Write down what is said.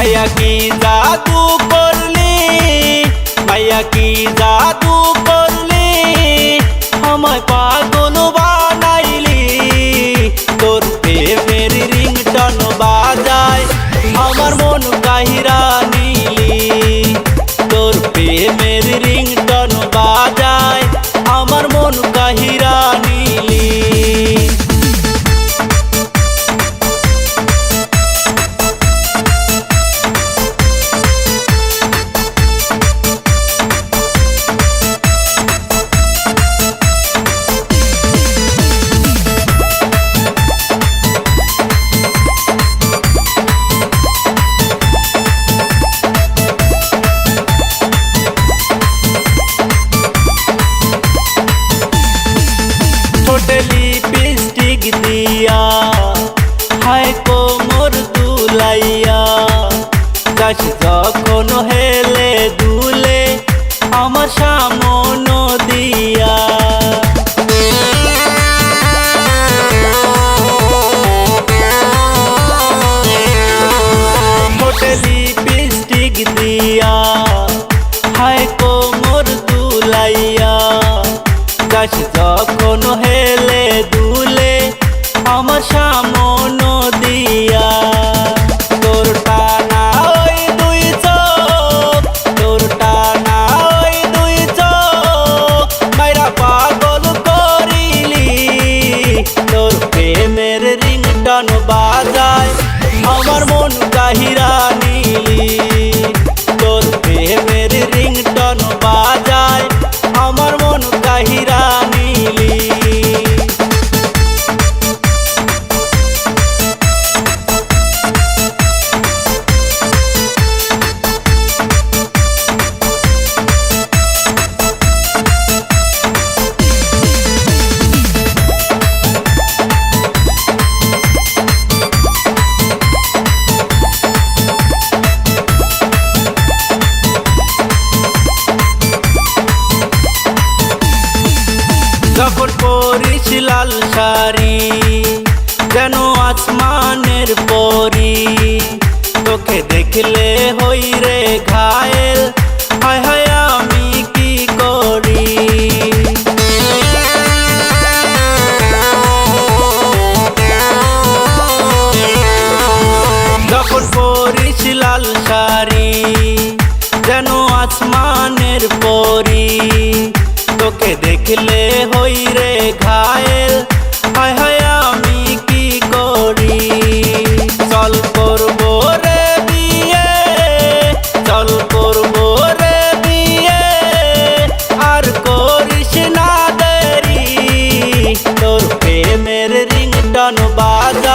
भैया की जादू कर ले की जादू कर ले हम значит দেখলে হই রে ঘায়েল। হায় হায় আমি কি করি? যখন পরিস লাল শাড়ি, যেন আসমানের পরি, তোকে দেখলে ਮੇਰੇ ਰਿੰਗਟਨ ਬਾਜ਼ਾ